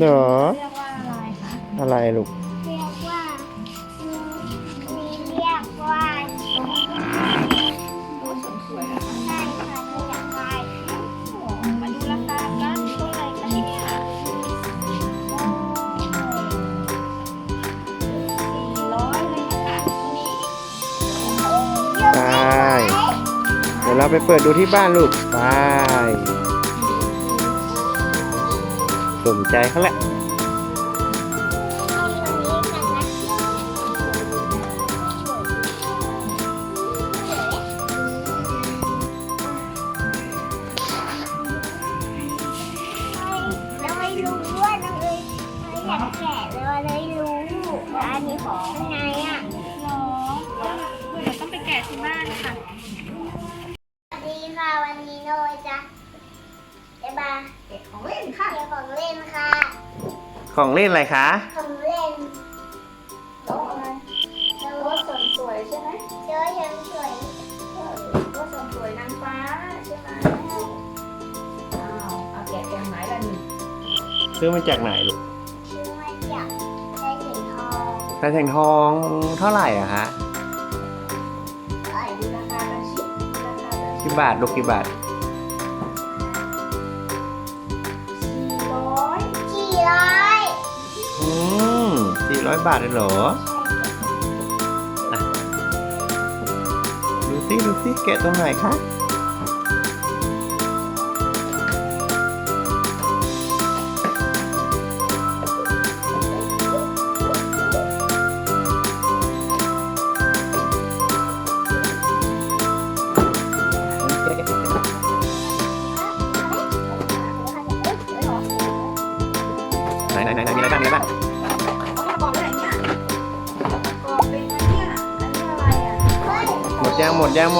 หมดเลยเหรอ เรียกว่าอะไรคะอะไรลูก เรียกว่ามีมีเรียกว่าโอ้สวยๆนะคะใช่ค่ะที่อยากได้โอ้มาดูราคากันเท่าไหร่คะเนี่ยสี่ร้อยเลยนะคะนี่ไป เดี๋ยวเราไปเปิดดูที่บ้านลูก ไป สนใจเขาแหละเอาตัวนี้กันนะเราไม่รู้ว่าเราเลยเราอยากแกะเราเลยรู้ว่าอันนี้ของข้างในอะเหรอเดี๋ยวต้องไปแกะที่บ้านค่ะ สวัสดีค่ะวันนี้โนยจะ จะมาเก็บของเล่นค่ะ เกี่ยวของเล่นค่ะ ของเล่นอะไรคะ ของเล่นโต๊ะอะไรเราโต๊ะส่วนสวยใช่ไหมเจอยังสวยเออโต๊ะส่วนสวยนางฟ้าใช่ไหมอ้าวเอาแกะแกะไหนล่ะนี่ซื้อมาจากไหนลูกชื่อมาจากใจถึงทองกระแทงทองเท่าไหร่อะฮะเอ้ยดูราคากันชิราคากันชิกี่บาทลูกกี่บาท ร้อยบาทเลยเหรอดูสิดูสิแกะตรงไหนคะ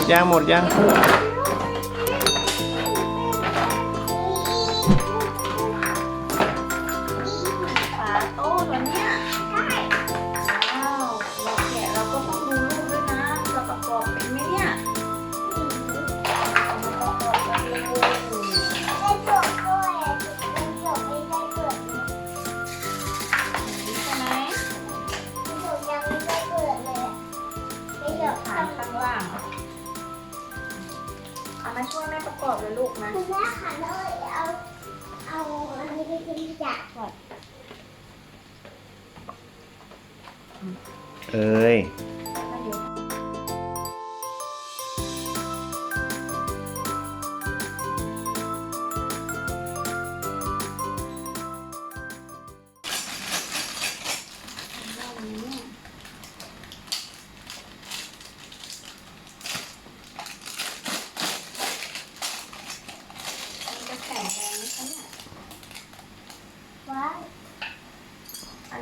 ดยังหม ม่ประกอบเลยลูกนะคุณแม่ค่ะเลยเอาเอาอันนี้ไปกินจากก่อน เอ้ย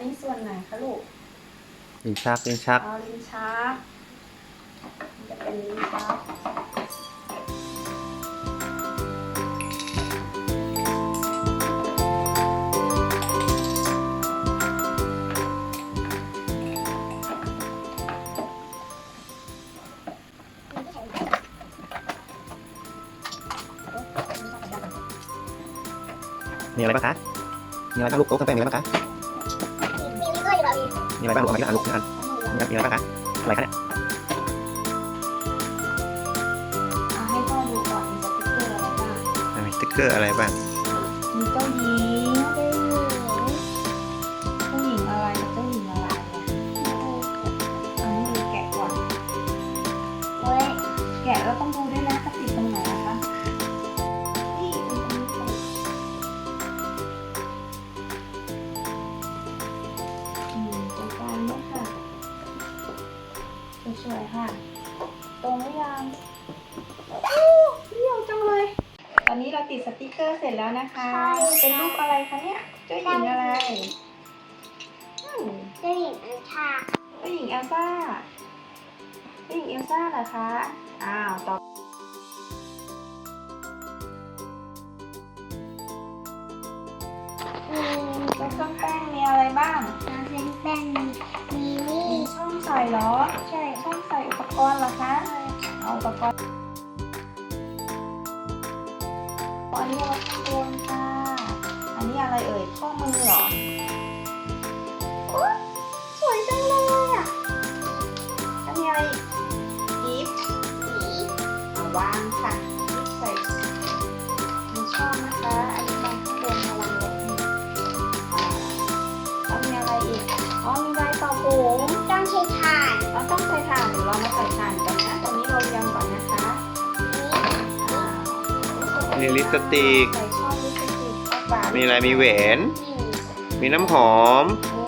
นนี้ส่วนไหนคะลูกลิ้นชักลิ้นชัก เอาลิ้นชักมันจะเป็นลิ้นชักมีอะไรบ้างคะ มีอะไรบ้างลูกโต๊ะเครื่องแป้งมีอะไรบ้างคะมีก็อยู่แบบนี้ มีอะไรบ้างลูกเอามาทีละอันลูกทีละอันมีอะไรบ้างคะอะไรคะเนี่ยเอาให้พ่อดูก่อนมีสติ๊กเกอร์อะไรบ้างมี อร์เสร็จแล้วนะคะเป็นรูปอะไรคะเนี่ย เจ้าหญิงอะไรอืมเจ้าหญิงอัญชาเจ้าหญิงเอลซ่า เจ้าหญิงเอลซ่าเหรอคะ อ้าว ต่อมีเป็นเครื่องแป้งมีอะไรบ้าง น้ำเป็นแป้งมีนี่มีช่องใส่เหรอ ใช่ ช่องใส่อุปกรณ์เหรอคะ เอาอุปกรณ์ อันนี้เอาไว้ข้างบนค่ะ อันนี้อะไรอะไรเอ่ย ข้อมือเหรอโอ๊ยสวยจังเลยอะแล้วมีอะไรอีกอีฟเอาวางค่ะอีฟใส่มีช่องนะคะ มีลิปสติกใส่ช่องลิปสติกเอาฝามีอะไรมีแหวน มีน้ำหอมโอ้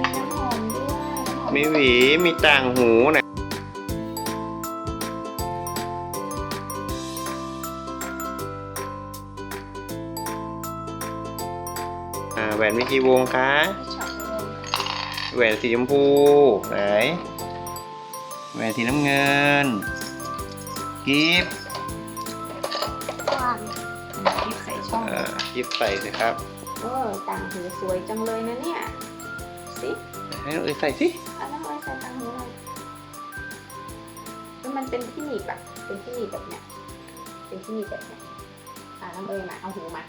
มีน้ำหอมด้วยน้ำหอมมีหวี มีต่างหูนะอ่าแหวนมีกี่วงคะที่ช็อปเลยแหวนสีชมพูไหน แหวนสีน้ำเงิน กิฟต์ความคลิปใส่ช่องอ่ากิฟต์ใส่เลยครับเออต่างหูสวยจังเลยนะเนี่ยสิให้น้องเอ๋ยใส่สิอันนั้นเอาใส่ต่างหูหน่อยแล้วมันเป็นที่หนีบอะเป็นที่หนีบแบบเนี้ยเป็นที่หนีบแบบเนี้ยอ่าน้ำเอ๋ยมาเอาหูมา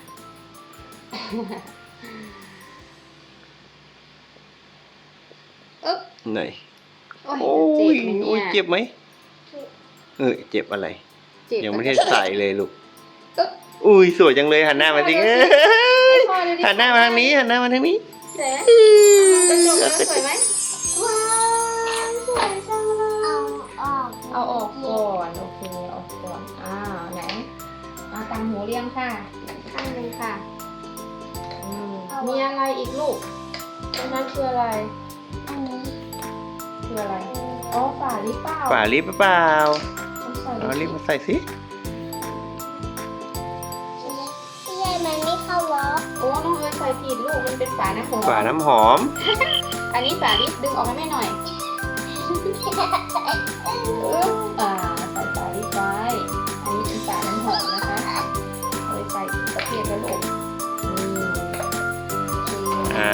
อึ๊บไหนโอ้โอ้ยยจะโอ้ยเจ็บไหมเจ็บไหมเออเจ็บอะไรเนี่ยเจ็บยังไม่ได้ใส่เลยลูก อึ๊บอุ้ยสวยจังเลยหันหน้ามาสิให้เอ้ยพ่อดูดิหันหน้ามาทางนี้หันหน้ามาทางนี้เจ๊กระจกแล้วสวยไหมว้าวสวยจังเลยเอาออกเอาออกก่อนโอเคเอาออกก่อนอ้าวไหนมาตามหูเรียงค่ะข้างหนึ่งค่ะอืมมีอะไรอีกลูกตรงนั้นคืออะไรอันนี้คืออะไรอ๋อฝาลิปเปล่าฝาลิปหรือเปล่าต้องใส่เอาลิปมาใส่สิ ผิดลูกมันเป็นฝาน้ำหอมฝาน้ำหอม อันนี้ฝาลิปดึงออกให้แม่หน่อยอึ๊บอ่าใส่ฝาลิปไว้อันนี้เป็นฝาน้ำหอมนะคะเลยใส่ประเภทละลูกนี่อ่า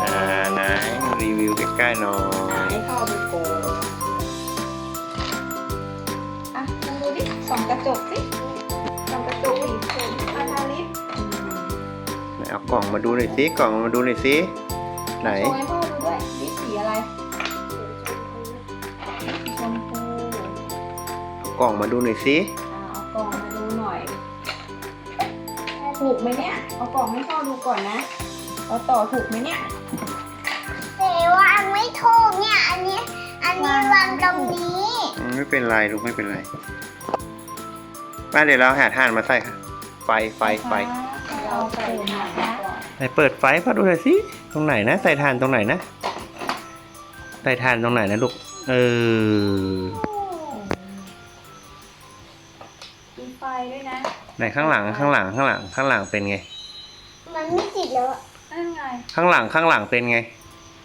อ่าอ่าไหนรีวิวใกล้ๆหน่อยให้เข้าดูโกนอะลองดูดิส่องกระจกสิส่ กล่องมาดูหน่อยสิกล่องมาดูหน่อยสิไหนโชว์ให้พ่อดูด้วยลิปสีอะไรสีชมพูเอากล่องมาดูหน่อยสิอ่าเอากล่องมาดูหน่อยถูกไหมเนี่ย เอากล่องให้พ่อดูก่อนนะเราต่อถูกไหมเนี่ยแต่วางไม่ถูกเนี่ย อันนี้ อันนี้วางตรงนี้อืมไม่เป็นไรลูกไม่เป็นไรมาเดี๋ยวเราหาถ่านมาใส่ค่ะไฟไฟไฟ เราใส่หน่อยนะไหนเปิดไฟพอดูหน่อยสิตรงไหนนะ ใส่ถ่านตรงไหนนะใส่ถ่านตรงไหนนะลูกเออมีไฟด้วยนะ ไหนข้างหลังข้างหลังข้างหลังข้างหลังเป็นไง มันไม่ติดแล้วอะนั่นไง ข้างหลังข้างหลังเป็นไง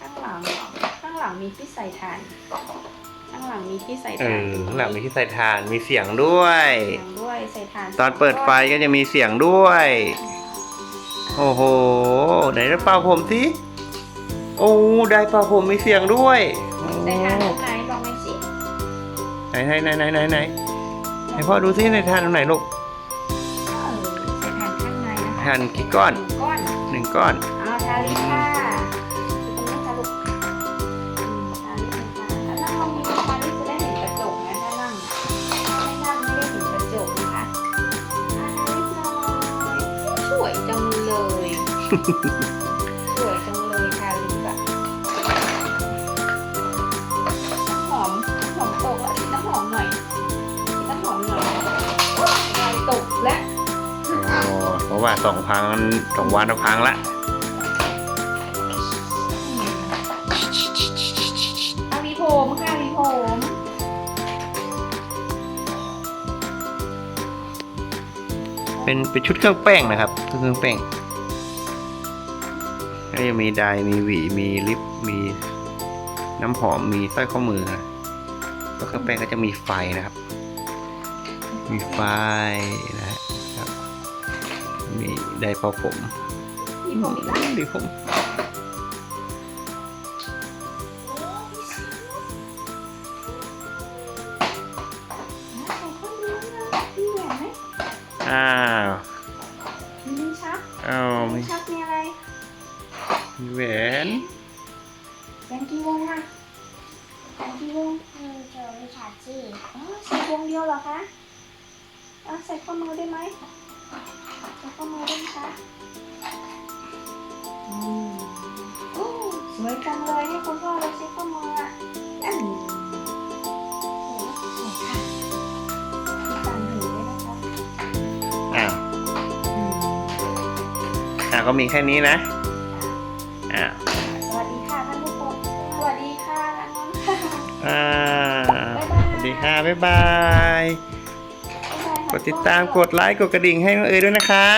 ข้างหลังเหรอข้างหลังมีที่ใส่ถ่าน ข้างหลังมีที่ใส่เอถ่านอข้างหลังมีที่ใส่ถ่านมีเสียงด้วย เสียงด้วยใส่ถ่านตอนเปิดไฟก็จะมีเสียงด้วย โอ้โห ไหนจะเป่าผมสิโอ้ได้เป่าผมมีเสียงด้วยโอ้ใส่ถ่านตรงไหนลองไหมสิไหนไหนไหนไหนไหนไหนให้พ่อดูสิในถ่านตรงไหนลูกเออใส่ถ่านข้างในนะคะถ่านกี่ก้อนหงก้อนหนึ่งก้อนเอาทาลิปค่ะ สวยจังเลยทาลิปอะน้ำหอมน้ำหอมตกอะฉีดน้ำหอมหน่อยฉีดน้ำหอมหน่อยลายตกแล้วอ๋อเพราะว่าสองพังสองวันเราพังละอาวีผมค่ะวีผมเป็นเป็นชุดเครื่องแป้งนะครับเครื่องแป้ง ก็ยังมีไดร์มีหวี มีลิป มีน้ำหอม มีสร้อยข้อมือนะแล้วเครื่องแป้งก็จะมีไฟนะครับ มีไฟนะครับ มีไดร์เป่าผมวีผมอีกแล้วดีผมใส่ข้อมือนะมีแหวนไหมอ้าว แหวนแบงกี่วงอะแบงกี่วงหนึ่งสองสามสี่อ๋อใส่วงเดียวเหรอคะอะใส่ข้อมือได้ไหมใส่ข้อมือได้ไหมคะอืมโอ้สวยจังเลยให้คุณพ่อเราใช้ข้อมืออะอันนี้สวยค่ะมีตังค์ถือด้วยนะคะอ้าว อืมอ้าวก็มีแค่นี้นะ ค่ะบ๊ายบายบ๊ายบาย กดติดตาม กดไลค์ กดกระดิ่งให้น้องเอ๋ยด้วยนะคะ